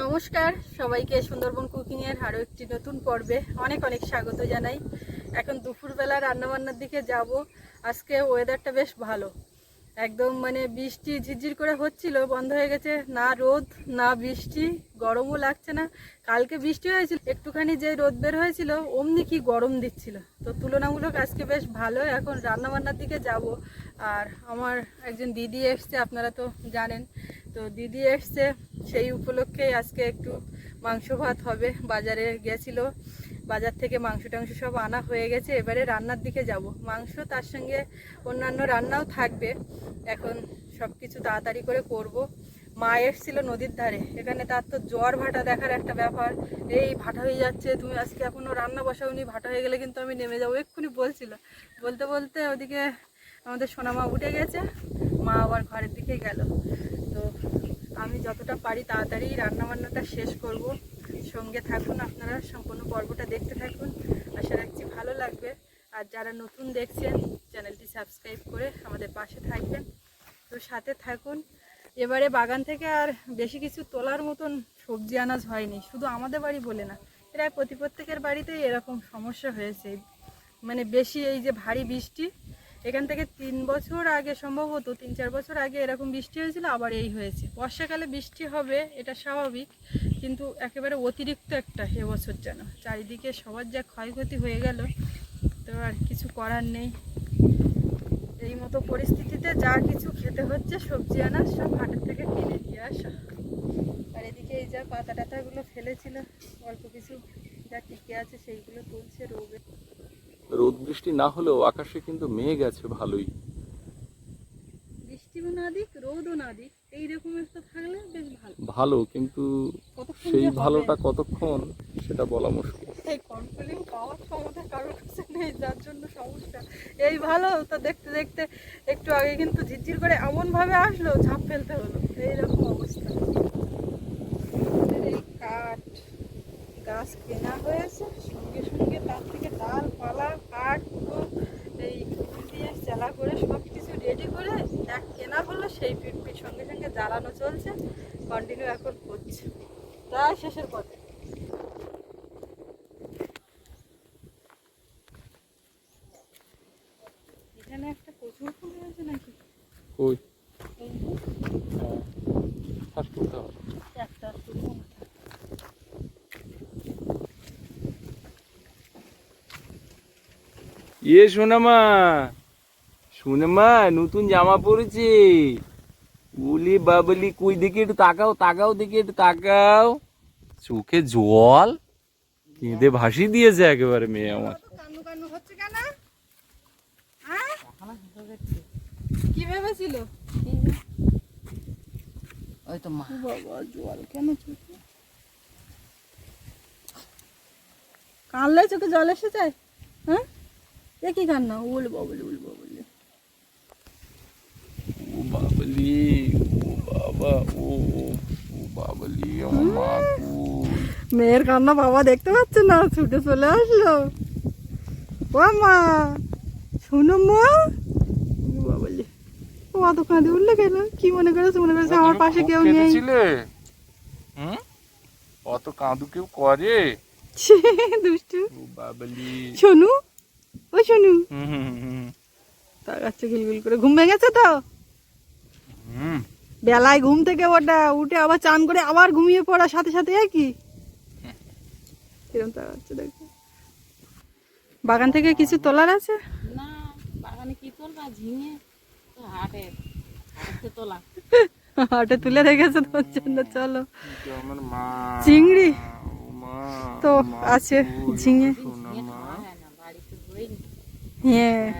নমস্কার, সবাইকে সুন্দরবন কুকিং এর আরও একটি নতুন পর্বে অনেক অনেক স্বাগত জানাই। এখন দুপুরবেলা রান্নাবান্নার দিকে যাব, আজকে ওয়েদারটা বেশ ভালো। একদম মানে বৃষ্টি ঝিরঝির করে হচ্ছিল, বন্ধ হয়ে গেছে, না রোদ, না বৃষ্টি, গরমও লাগছে না। কালকে বৃষ্টি হয়েছিল, একটুখানি যে রোদ বের হয়েছিল, অমনি কি গরম দিচ্ছিল। তো তুলনামূলক আজকে বেশ ভালো, এখন রান্নাবান্নার দিকে যাব। আর আমার একজন দিদি এসছে, আপনারা তো জানেন তো দিদি এসছে, সেই উপলক্ষে আজকে একটু মাংস ভাত হবে। বাজারে গেছিল, বাজার থেকে মাংস টাংস সব আনা হয়ে গেছে। এবারে রান্নার দিকে যাব। মাংস তার সঙ্গে অন্যান্য রান্নাও থাকবে। এখন সব কিছু তাড়াতাড়ি করে করব। মা এসছিল নদীর ধারে। এখানে তার তো জ্বর ভাটা দেখার একটা ব্যাপার। এই ভাটা হয়ে যাচ্ছে, তুমি আজকে এখনও রান্না বসাওনি, ভাটা হয়ে গেলে কিন্তু আমি নেমে যাব। এক্ষুনি বলছিল। বলতে বলতে ওদিকে আমাদের সোনামা উঠে গেছে, মা আবার ঘরের দিকে গেল। আমি যতটা পারি তাড়াতাড়ি রান্না বান্নাটা শেষ করব। সঙ্গে থাকুন আপনারা, সম্পূর্ণ পর্বটা দেখতে থাকুন। আশা রাখছি ভালো লাগবে। আর যারা নতুন দেখছেন, চ্যানেলটি সাবস্ক্রাইব করে আমাদের পাশে থাকবেন। তো সাথে থাকুন। এবারে বাগান থেকে আর বেশি কিছু তোলার মতন সবজি আনাজ হয়নি। শুধু আমাদের বাড়ি বলে না, প্রায় প্রতি প্রত্যেকের বাড়িতেই এরকম সমস্যা হয়েছে। মানে বেশি এই যে ভারী বৃষ্টি এখান থেকে তিন বছর আগে সম্ভবত, তিন চার বছর আগে এরকম বৃষ্টি হয়েছিল, আবার এই হয়েছে। বর্ষাকালে বৃষ্টি হবে, এটা স্বাভাবিক, কিন্তু একেবারে অতিরিক্ত একটা এবছর যেন। চারিদিকে সবার যা ক্ষয়ক্ষতি হয়ে গেল, তো আর কিছু করার নেই। এই মতো পরিস্থিতিতে যা কিছু খেতে হচ্ছে, সবজি আনাজ সব হাটের থেকে কিনে দিয়ে আসা। আর এদিকে এই যা পাতা টাতাগুলো ফেলেছিল, অল্প কিছু যা টিকে আছে, সেইগুলো তুলছে রোবে রোদ বৃষ্টি না হলেও আকাশে কিন্তু মেঘ আছে ভালোই। বৃষ্টিও না দিক রোদও না দিক এইরকম একটা থাকলে বেশ ভালো। ভালো কিন্তু সেই ভালোটা কতক্ষণ সেটা বলা মুশকিল। এই কন্ট্রোলিং পাওয়ার ক্ষমতা কারোর কাছে নেই যার জন্য সমস্যা। এই ভালো তো দেখতে দেখতে একটু আগে কিন্তু ঝিরঝির করে এমন ভাবে আসলো ঝাঁপ ফেলতে হলো। এইরকম অবস্থা। এই কাঠ গাছ কেনা হয়েছে সঙ্গে সঙ্গে তার থেকে ডাল পালা কাঠ পুরো এই ফুল দিয়ে চালা করে সব কিছু রেডি করে এক কেনা হলো সেই পিঠ পিঠ সঙ্গে চলছে কন্টিনিউ এখন করছে। প্রায় শেষের পথে। এখানে একটা প্রচুর ফুল হয়েছে নাকি? কই? এই যে ফাঁস একটা শুধু ইয়ে সোনামা সোনামা নতুন জামা পরেছে বলি বাবলি কই দেখে একটু তাকাও তাকাও দেখে একটু তাকাও। চোখে জল কেঁদে ভাসি দিয়েছে একেবারে মেয়ে আমার। হ্যাঁ? কি ভেবেছিল? ওই তো মা। বাবা জল কেন চোখে? কানলে চোখে জল এসে যায় হ্যাঁ? এ কি কান্না? উল বাবলি উল বাবলি ও বাবলি ও বাবা ও ও বাবলি আমার মা? মেয়ের কান্না বাবা দেখতে পাচ্ছে না? ছুটে চলে আসলো। ও মা শুনো মা। বাবলি ও অত কাঁদে উঠলে কেন? কি মনে করেছে? মনে করেছে আমার পাশে কেউ নেই? হুম? অত কাঁদু কেউ করে? দুষ্টু। বাবলি শোনু? ও শোনু। হুম হুম হুম তার কাছে গিলগিল করে। ঘুম ভেঙেছে তো? বেলায় ঘুম থেকে ওটা উঠে আবার চান করে আবার ঘুমিয়ে পড়ার সাথে সাথে একই। কিরম তার হচ্ছে দেখো। বাগান থেকে কিছু তোলার আছে? না বাগানে কি তোলবা? ঝিঙে হাটে তোলা। হাটে তুলে রেখেছে তোর জন্য চলো। আমার মা চিংড়ি? ও তো আছে ঝিঙে। হয়।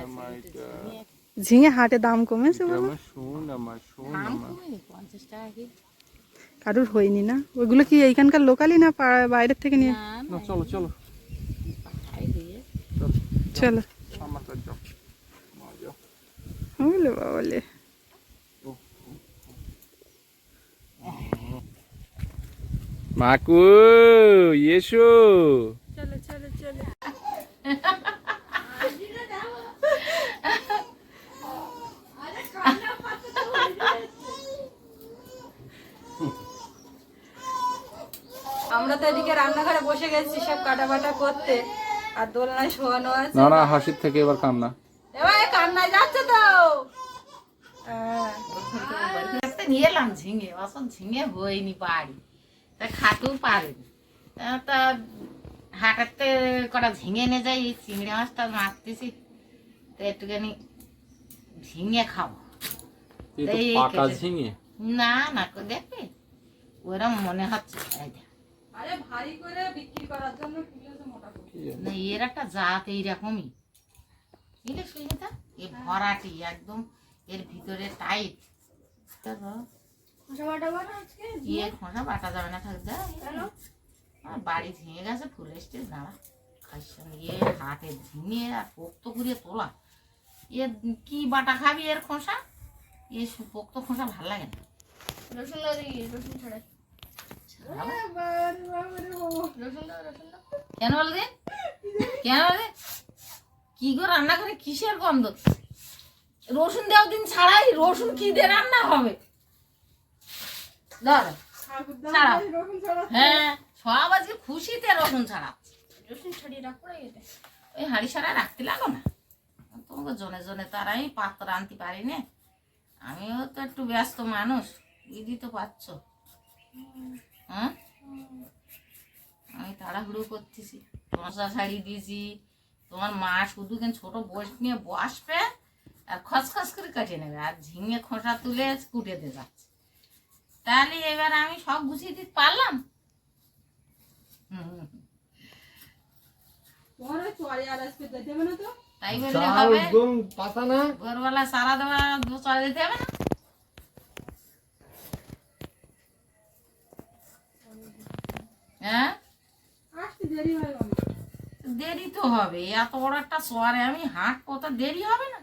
ঝিঙে হাটে দাম কমেছে বলো? আমার আমার শোন আমার। কমেনি? পঞ্চাশ টাকা কারুর হয়নি না? ওইগুলো কি এইখানকার লোকালই না বাইরের থেকে নিয়ে? চলো চলো। চলো চলো। আমার কাছে যাও। মা যাও। বলে মাকু এসো। চলো চলো চলো। আমরা তো এদিকে রান্নাঘরে বসে গেছি সব কাটা বাটা করতে। আর দোলনায় শোয়ানো আছে। না না হাসির থেকে এবার কান্না। এবার কান্নায় যাচ্ছে তো। হ্যাঁ। নিয়ে এলাম ঝিঙে অসব ঝিঙে হয়নি বাড়ি। তা খাতেও পারেনি। তা তা হাটাতে কটা ঝিঙে নিয়ে যাই এই চিংড়ি মাছটা মারতেছি তো একটুখানি ঝিঙে খাব। পাকা ঝিঙে? না না দেখবে ওরম মনে হচ্ছে। আরে ভারী করে বিক্রি করার জন্য তুলেছে মোটা করে। না এর একটা জাত এইরকমই। বুঝলে সুস্মিতা এ ভরাটি একদম এর ভিতরে টাইট ইয়ে খোঁসা বাটা যাবে না থাকতে আর বাড়ি ঝিঙে গেছে ফুল স্টেজ দাঁড়া। খাইস ইয়ে হাতে ঝিঙে আর পোক্ত করে তোলা। এ কি বাটা খাবি এর খোসা? এ পোক্ত খোসা ভালো লাগে না। রসুন রসুন ছাড়াই ছাড়াবো। রসুন দাও রসুন দাও কেন বল কেন বল কি গো রান্না করে কিসের গন্ধ? রসুন দেওয়া দিন ছাড়াই রসুন কি দিয়ে রান্না হবে? দাও। ছাড়াও। হ্যাঁ সব আজকে খুশিতে রসুন ছাড়াচ্ছে রসুন ছাড়িয়ে রাখো ওই হাঁড়ি সারা রাখতে লাগো না? তোমাকে জনে জনে আর আমি পাত্র আনতে পারি না আমিও তো একটু ব্যস্ত মানুষ দিদি তো পাচ্ছ। হ্যাঁ? আমি তাড়াহুড়ো করতেছি। মশা শাড়ি দিয়েছি। তোমার মা শুধু কেন ছোট বস নিয়ে বসবে আর খসখস করে কেটে নেবে আর ঝিঙে খোসা তুলে কুটে দিয়ে যাচ্ছে। তাহলে এবার আমি সব গুছিয়ে দিতে পারলাম? তাই বললে হবে। পাতা না। ভোরবেলা সারা দেওয়া চলে দিতে হবে না হ্যাঁ আসতে দেরি হয় অনেক। দেরি তো হবে? এত বড় একটা সোয়ারে আমি হাঁট কত দেরি হবে না?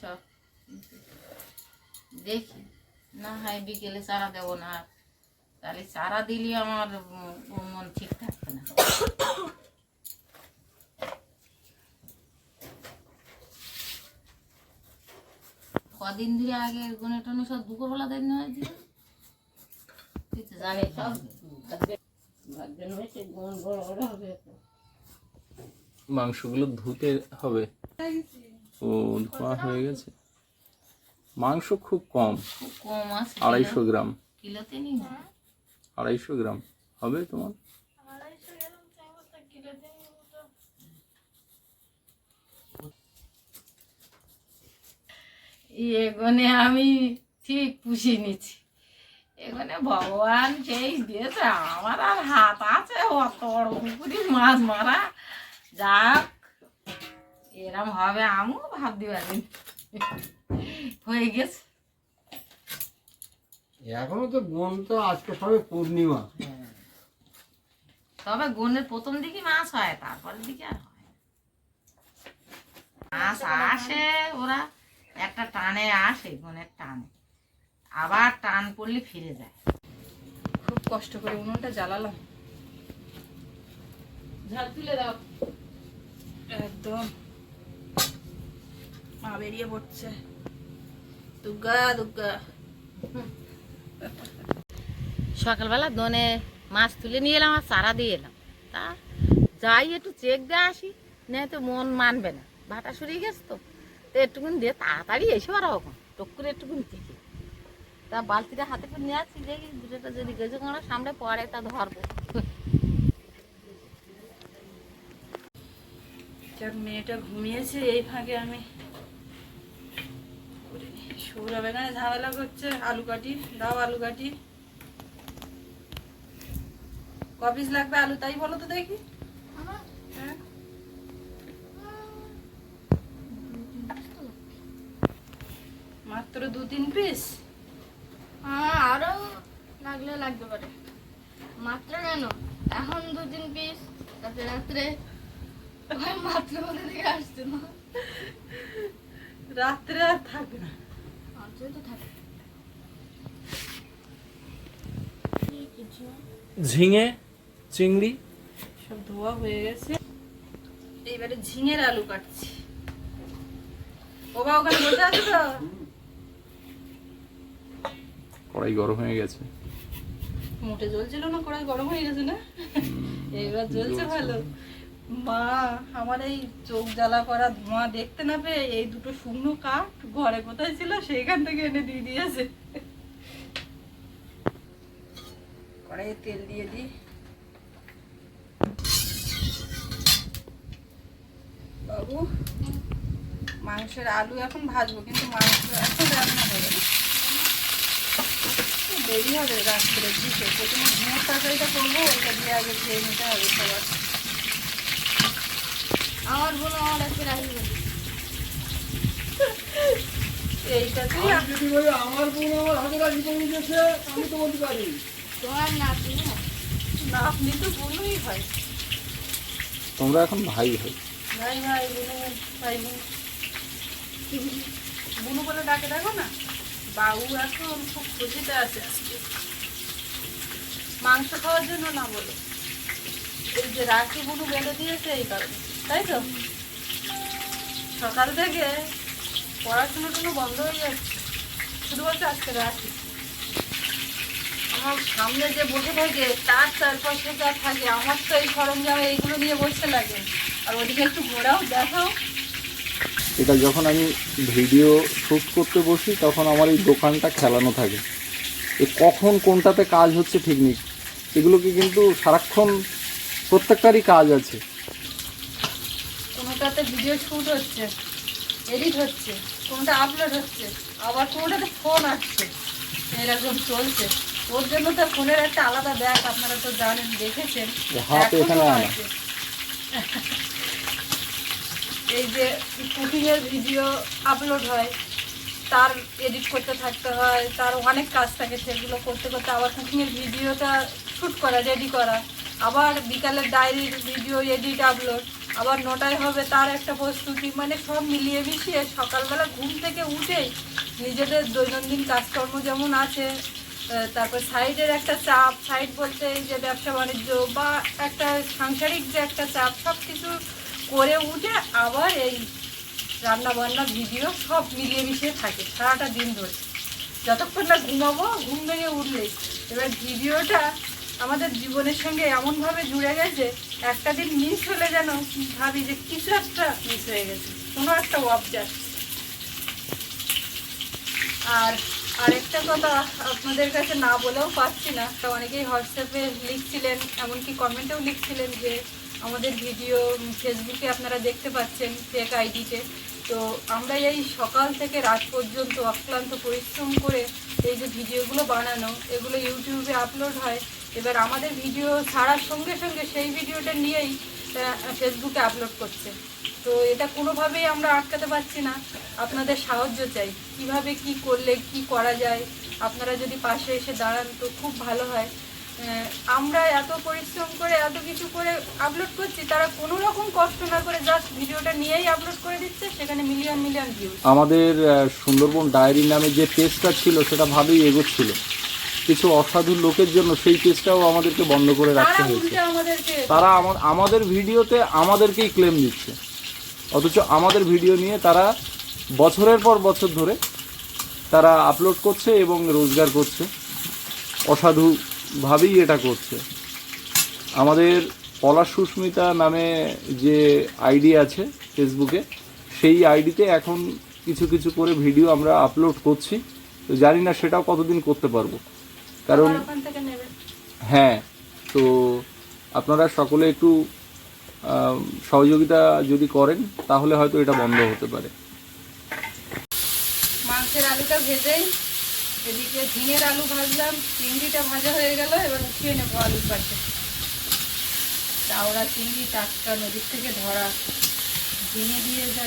সব দেখি। না হয় বিকেলে চারা দেবো না। তাহলে চারা দিলে আমার মন ঠিক থাকবে না। কদিন ধরে আগে গুনে টনে সব দুপুরবেলা দেন হয়েছিল। তুই তো জানিস সব। মাংসগুলো ধুতে হবে। ও ধোয়া হয়ে গেছে। মাংস খুব কম। খুব কম আছে আড়াইশো গ্রাম। আড়াইশো গ্রাম। হবে তোমার আড়াইশো গ্রাম চাইব তো কিলো দিন এগোনে আমি ঠিক পুষিয়ে নিচ্ছি। এখানে ভগবান সেই দিয়েছে আমার আর হাত আছে অত বড় পুকুরি মাছ মারা। যাক এরম হবে আমিও ভাবতে পারি হয়ে গেছে। এখনও তো বোন তো আজকে সবে পূর্ণিমা। তবে গনের প্রথম দিকে মাছ হয় তারপরের দিকে আর হয় মাছ আসে ওরা। একটা টানে আসে গনের টানে। আবার টান পড়লে ফিরে যায়। খুব কষ্ট করে উনুনটা জ্বালালাম। ঝাল তুলে দাও। একদম। মা বেরিয়ে পড়ছে। দুর্গা দুর্গা সকালবেলা দনে মাছ তুলে নিয়ে এলাম আর চারা দিয়ে এলাম। তা যাই একটু চেক দিয়ে আসি নেই তো মন মানবে না। ভাটা সরিয়ে গেছে তো। তো দিয়ে তাড়াতাড়ি এসে আর টক করে একটুকুন দিকে তা বালতিটা হাতে করে নিয়ে আসছি দেখি দুটোটা যদি গেছে কোনো সামনে পরে তা ধরবো। মেয়েটা ঘুমিয়েছে, এই ফাঁকে আমি সৌরভ এখানে ঝামেলা করছে, আলু কাটি, দাও আলু কাটি। ক পিস লাগবে আলু, তাই বলো তো দেখি হ্যাঁ? মাত্র দু তিন পিস হ্যাঁ আরও লাগলে লাগতে পারে মাত্র কেন এখন দু তিন পিস তারপরে রাত্রে ওই মাত্র মধ্যে থেকে আসছে না রাত্রে আর থাকবে না অঞ্চল তো থাকে ঝিঙে চিংড়ি। সব ধোয়া হয়ে গেছে। এইবারে ঝিঙের আলু কাটছি। ও বা ওখানে বসে আছে তো? কড়াই গরম হয়ে গেছে। মোটে জ্বলছিল না কড়াই গরম হয়ে গেছে না? এইবার জ্বলছে। ভালো। মা আমার এই চোখ জ্বালা করা ধোঁয়া দেখতে না পেয়ে এই দুটো শুকনো কাঠ ঘরে কোথায় ছিল সেইখান থেকে এনে দিয়ে দিয়েছে। কড়াইয়ে তেল দিয়ে দিই। বাবু মাংসের আলু এখন ভাজবো কিন্তু মাংস এখন রান্না হবে না। দেরি হবে রাত্রে দিতে প্রথমে ঘুমের তরকারিটা করব ওইটা দিয়ে আগে খেয়ে নিতে হবে সবার। আমার বোন আমার একটু রাখি এইটাতেই আমি যদি বলি আমার বোন আমার হাতে রাজি করে দিয়েছে আমি তো বলতে পারি তোমার এখন ভাই ভাই। ভাই ডাকে, দেখো না? বাবু এখন খুব খুশিতে আছে মাংস খাওয়ার জন্য না বলে। এই যে রাখি বুনু দিয়েছে এই কারণে, তাই তো? সকাল থেকে পড়াশোনা বন্ধ হয়ে যাচ্ছে। শুধু বলছে আজকে রাখি। আমার সামনে যে বসে থাকে তার চারপাশে যা থাকে আমার তো এই সরঞ্জাম এইগুলো নিয়ে বসে লাগে। আর ওদিকে একটু ঘোরাও দেখাও। এটা যখন আমি ভিডিও শ্যুট করতে বসি তখন আমার এই দোকানটা খেলানো থাকে। এ কখন কোনটাতে কাজ হচ্ছে ঠিক নেই। এগুলোকে কিন্তু সারাক্ষণ প্রত্যেকটারই কাজ আছে। কোনোটাতে ভিডিও শ্যুট হচ্ছে এডিট হচ্ছে কোনোটা আপলোড হচ্ছে আবার কোনোটাতে ফোন আসছে এরকম চলছে। ওর জন্য তো ফোনের একটা আলাদা ব্যাগ আপনারা তো জানেন দেখেছেন। এই যে কুকিংয়ের ভিডিও আপলোড হয় তার এডিট করতে থাকতে হয় তার অনেক কাজ থাকে সেগুলো করতে করতে আবার কুকিংয়ের ভিডিওটা শ্যুট করা রেডি করা। আবার বিকালের ডায়েরির ভিডিও এডিট আপলোড আবার নটায় হবে তার একটা প্রস্তুতি মানে সব মিলিয়ে মিশিয়ে সকালবেলা ঘুম থেকে উঠেই নিজেদের দৈনন্দিন কাজকর্ম যেমন আছে তারপর সাইডের একটা চাপ, সাইড বলতে যে ব্যবসা বাণিজ্য বা একটা সাংসারিক যে একটা চাপ সব কিছু করে উঠে আবার এই রান্না বান্না ভিডিও সব মিলিয়ে মিশিয়ে থাকে সারাটা দিন ধরে। যতক্ষণ না ঘুমাবো, ঘুম ভেঙে উঠলেই। এবার ভিডিওটা আমাদের জীবনের সঙ্গে এমনভাবে জুড়ে গেছে, একটা দিন মিস হলে যেন ভাবি যে কিছু একটা মিস হয়ে গেছে, কোনো একটা অবজাক্ট আর আরেকটা কথা আপনাদের কাছে না বলেও পাচ্ছি না, তো অনেকেই হোয়াটসঅ্যাপে লিখছিলেন, এমনকি কমেন্টেও লিখছিলেন যে আমাদের ভিডিও ফেসবুকে আপনারা দেখতে পাচ্ছেন ফেক আইডিতে তো আমরা এই সকাল থেকে রাত পর্যন্ত অক্লান্ত পরিশ্রম করে এই যে ভিডিওগুলো বানানো, এগুলো ইউটিউবে আপলোড হয়। এবার আমাদের ভিডিও ছাড়ার সঙ্গে সঙ্গে সেই ভিডিওটা নিয়েই ফেসবুকে আপলোড করছে। তো এটা কোনোভাবেই আমরা আটকাতে পারছি না। আপনাদের সাহায্য চাই। কীভাবে কি করলে কি করা যায়? আপনারা যদি পাশে এসে দাঁড়ান তো খুব ভালো হয়। আমরা এত পরিশ্রম করে এত কিছু করে আপলোড করছি তারা কোনো রকম কষ্ট না করে জাস্ট ভিডিওটা নিয়েই আপলোড করে দিচ্ছে সেখানে মিলিয়ন মিলিয়ন ভিউজ আমাদের সুন্দরবন ডায়েরি নামে যে পেজটা ছিল সেটা ভাবেই এগোচ্ছিল। কিছু অসাধু লোকের জন্য সেই পেজটাও আমাদেরকে বন্ধ করে রাখতে হয়েছে। তারা আমাদের ভিডিওতে আমাদেরকেই ক্লেম দিচ্ছে। অথচ আমাদের ভিডিও নিয়ে তারা বছরের পর বছর ধরে তারা আপলোড করছে এবং রোজগার করছে। অসাধুভাবেই এটা করছে। আমাদের পলাশ সুস্মিতা নামে যে আইডি আছে ফেসবুকে সেই আইডিতে এখন কিছু কিছু করে ভিডিও আমরা আপলোড করছি। তো জানি না সেটাও কতদিন করতে পারব। কারণ হ্যাঁ তো আপনারা সকলে একটু সহযোগিতা যদি করেন, তাহলে হয়তো এটা বন্ধ হতে পারে। মাংসের আলুটা ভেজে এদিকে ঝিঙের আলু ভাজলাম, চিংড়িটা ভাজা হয়ে গেল, এবার উঠিয়ে নেব আলুর পাশে। চাওড়া চিংড়ি টাটকা নদীর থেকে ধরা ঝিঙে দিয়ে যা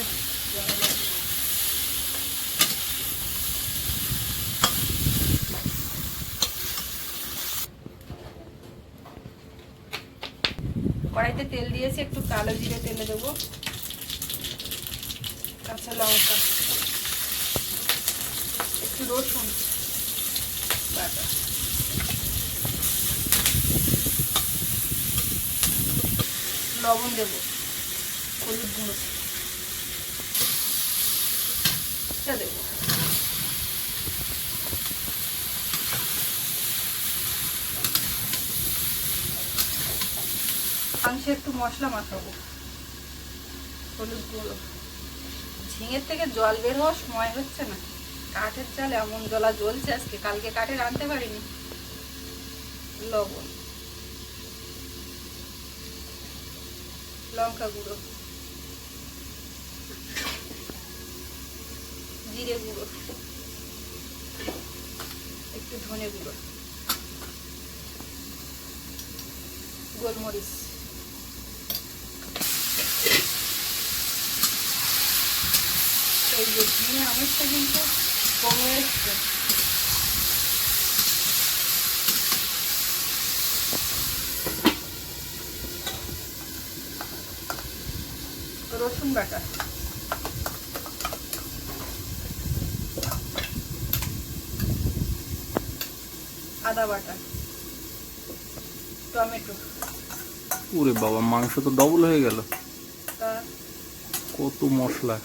কড়াইতে তেল দিয়েছি, একটু কালো জিরে তেলে দেবো। কাঁচা লঙ্কা। একটু রসুন লবণ দেবো, হলুদ গুঁড়ো মরিচটা দেবো মাংসে একটু মশলা মাখাবো। হলুদ গুঁড়ো। ঝিঙের থেকে জল বের হওয়ার সময় হচ্ছে না। কাঠের চাল এমন জলা জ্বলছে আজকে, কালকে কাঠে আনতে পারিনি। লবণ। লঙ্কা গুঁড়ো। জিরে গুঁড়ো। একটু ধনে গুঁড়ো। গোলমরিচ। এই যে ঝিঙে আমেরটা কিন্তু কমে এসছে। রসুন বাটা। আদা বাটা। টমেটো। ওরে বাবা মাংস তো ডবল হয়ে গেল। কত মশলা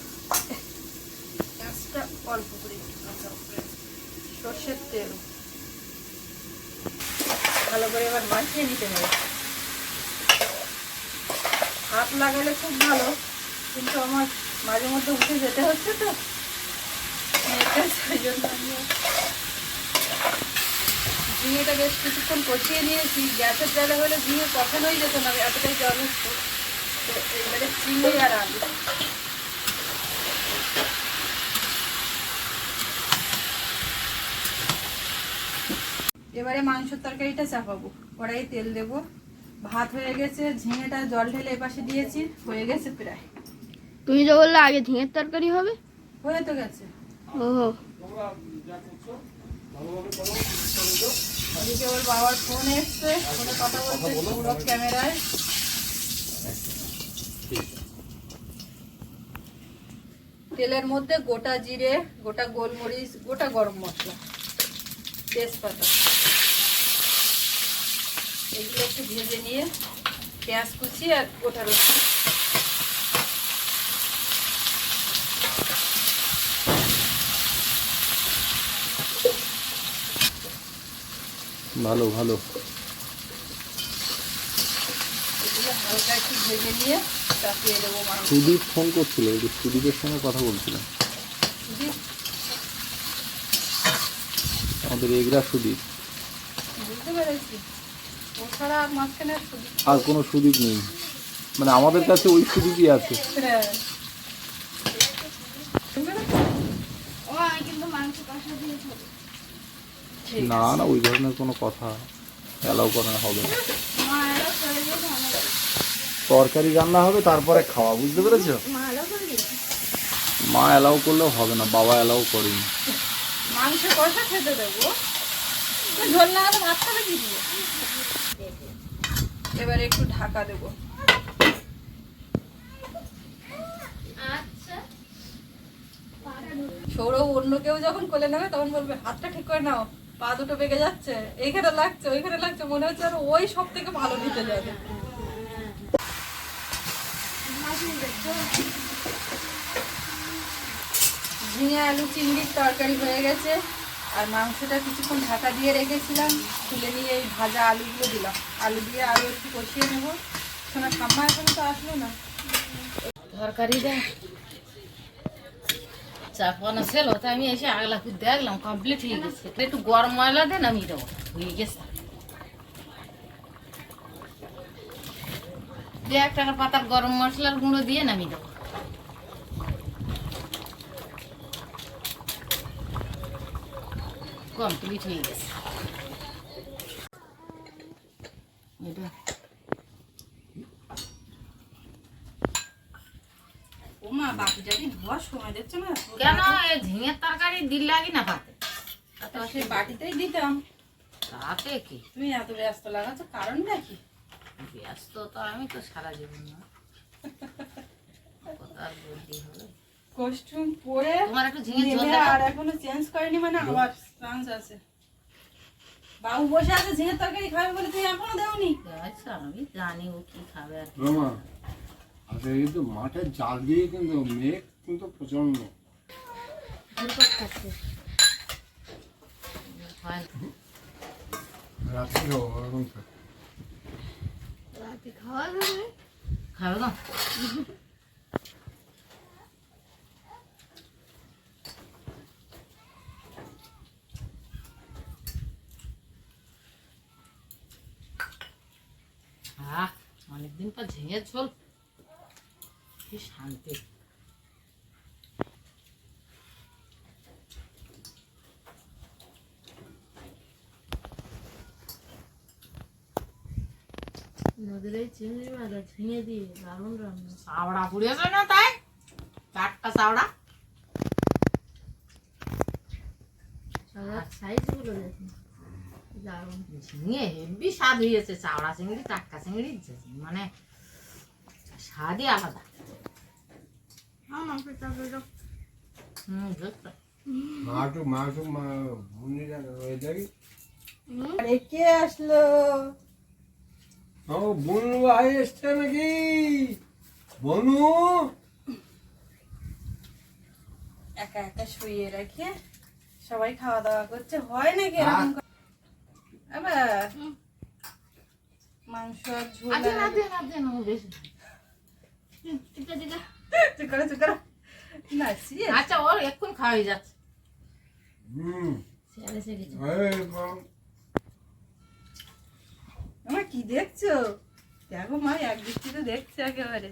পেঁয়াজটা অল্প করে একটু কাঁচা করে। সর্ষের তেল ভালো করে এবার মাখিয়ে নিতে হবে। হাত লাগালে খুব ভালো, কিন্তু আমার মাঝে মধ্যে উঠে যেতে হচ্ছে তো। সেই জন্য ঝিঙেটা বেশ কিছুক্ষণ কষিয়ে নিয়েছি। গ্যাসের জায়গা হলে ঝিঙে কখনোই যেত না, এতটাই জল হচ্ছে। তো এবারে চিংড়ি আর আলু। এবারে মাংসের তরকারিটা চাপাবো। কড়াই তেল দেবো। ভাত হয়ে গেছে ঝিঙেটা জল ঢেলে এপাশে দিয়েছি হয়ে গেছে প্রায়। তুমি তো বললে আগে ঝিঙের তরকারি হবে? হয়ে তো গেছে। ওহো। ওর বাবার ফোন এসছে ফোনে কথা বলছে পুরো ক্যামেরায় তেলের মধ্যে গোটা জিরে গোটা গোলমরিচ গোটা গরম মশলা তেজপাতা। এগুলো একটু ভেজে নিয়ে পেঁয়াজ কুচি আর গোটা রসুন। ভালো ভালো। হালকা একটু ভেজে নিয়ে চাপিয়ে দেবো সুদীপ ফোন করছিল সুদীপের সঙ্গে কথা বলছিলাম। আমাদের এগরা সুদীপ। বুঝতে পেরেছি। ছাড়া আর মাঝখানে আর কোনো সুদীপ নেই। মানে আমাদের কাছে ওই সুদীপই আছে। হ্যাঁ। না না ওই ধরনের কোনো কথা অ্যালাউ করা হবে না। তরকারি রান্না হবে তারপরে খাওয়া বুঝতে পেরেছ? মা অ্যালাউ করলেও হবে না বাবা অ্যালাউ করেনি। মাংস কষা খেতে দেবো। ঝোল না হলে ভাত খাবে কি দিয়ে? এবারে একটু ঢাকা দেবো। আচ্ছা। সৌরভ অন্য কেউ যখন কোলে নেবে তখন বলবে হাতটা ঠিক করে নাও পা দুটো বেঁকে যাচ্ছে। এইখানে লাগছে ওইখানে লাগছে মনে হচ্ছে আর ওই সব থেকে ভালো নিতে যাবে ঝিঙে আলু চিংড়ির তরকারি হয়ে গেছে। আর মাংসটা কিছুক্ষণ ঢাকা দিয়ে রেখেছিলাম, তুলে নিয়ে এই ভাজা আলুগুলো দিলাম। আলু দিয়ে আলু একটু কষিয়ে নেব। শোনা, ঠাম্মা এখন তো আসলো না? তরকারিটা চাপানো ছিল তো আমি এসে আগলা করে দেখলাম কমপ্লিট হয়ে গেছে। একটু গরম ময়লা দেন আমি দেবো। হয়ে গেছে। দু এক টাকার পাতার গরম মশলার গুঁড়ো দিয়ে নামিয়ে দেবো। কমপ্লিট হয়ে গেছে। এটা। ও মা বাকিটা কি ধোয়ার সময় দেখছ না? কেন? এই ঝিঙের তরকারি দিল লাগি না পাতে। তো সেই বাটিতেই দিতাম। তাতে কি? তুমি এত ব্যস্ত লাগাচ্ছ কারণটা কি? ব্যস্ত তো আমি তো সারা জীবন না। কথা বলতেই হবে। কস্টিউম পরে তোমার একটু ঝিঙে ঝোল দেবো? আর এখনও চেঞ্জ করেনি মানে আবার চান্স আছে। বাবু বসে আছে ঝিঙের তরকারি খাবে বলে তুই এখনও দেওনি? আচ্ছা আমি জানি ও কি খাবে আর মামা আজকে কিন্তু মাঠে জাল দিয়ে কিন্তু মেঘ কিন্তু প্রচণ্ড। রাত্রি খাব এখন রাতে খাওয়া যাবে খাবে না অনেকদিন পর ঝিঙে ঝোল। কি শান্তি। নদীর এই চিংড়ি মাছ ঝিঙে দিয়ে দারুণ রান্না। চাওড়া পুড়িয়েছে না তাই? চারটা চাওড়া। দেখুন। ঝিঙে স্বাদ হয়েছে চাওড়া চিংড়ি টাটকা চিংড়ি মানে স্বাদই আলাদা। কে আসলো? ও বনু ভাই এসছে নাকি? বনু? একা একা শুয়ে রেখে সবাই খাওয়া দাওয়া করছে। হয় নাকি এরকম মাংস আর ঝোল না আর- না দিয়ে না বেশি। টিকা না? আচ্ছা ওর এক্ষুন খাওয়া হয়ে যাচ্ছে। হুম। সে গেছে। আমার কি দেখছ? দেখো মা এক দৃষ্টিতে দেখছে একেবারে।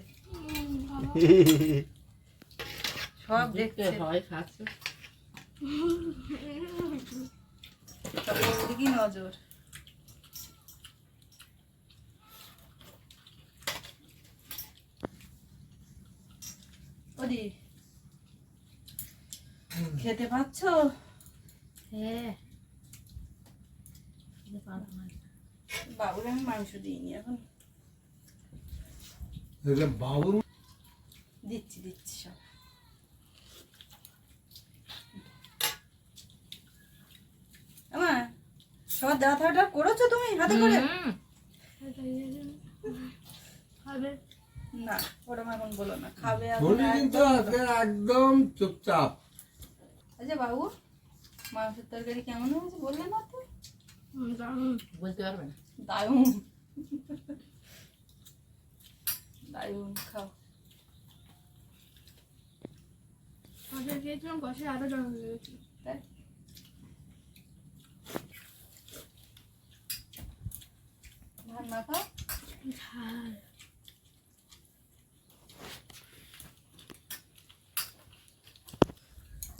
সব দেখছে। সবাই খাচ্ছে। সব নজর। ওদি খেতে পাচ্ছ হ্যাঁ। বাবুর আমি মাংস দিইনি এখন। বাবুর দিচ্ছি দিচ্ছি সব। আমার সব দেওয়া করেছ তুমি হাতে করে হুম, হবে না ওরম এখন বলো না খাবে এখন বনি কিন্তু একদম। আজকে একদম চুপচাপ আচ্ছা বাবু মাংসের তরকারি কেমন হয়েছে বললে না তো হুম, দারুণ বলতে পারবে না দারুণ দারুণ খাও কষে খেয়েছিলাম কষে আরও দারুণ লেগেছে তাই ভাত না খাও ঝাল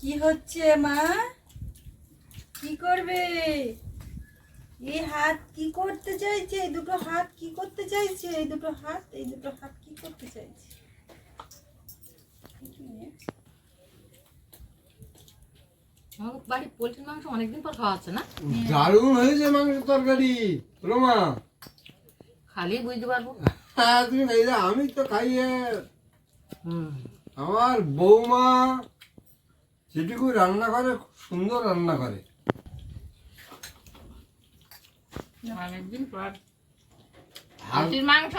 কি হচ্ছে মা? কি করবে? এই হাত কি করতে চাইছে? এই দুটো হাত কি করতে চাইছে? এই দুটো হাত এই দুটো হাত কি করতে চাইছে? বাড়ির পোলট্রির মাংস অনেকদিন পর খাওয়া হচ্ছে না? দারুণ হয়েছে মাংস তরকারি। রোমা। খালি বুঝতে পারব। হ্যাঁ তুমি আমি তো খাইয়ে। হুম। আমার বৌমা যেটুকু রান্না করে খুব সুন্দর রান্না করে। অনেকদিন পর। আর মাংস?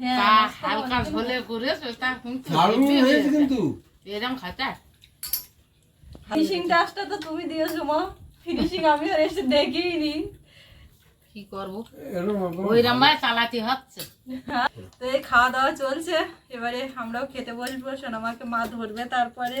হ্যাঁ তা হালকা ঝোলে কিন্তু। এরকম খাতে? ফিনিশিং টাচটা তুমি দিয়েছ মা। ফিনিশিং আমি আর এসে দেখিনি। কি করব? চালাতে হচ্ছে। তো এই খাওয়া দাওয়া চলছে। এবারে আমরাও খেতে বসবো সোনামাকে মা ধরবে তারপরে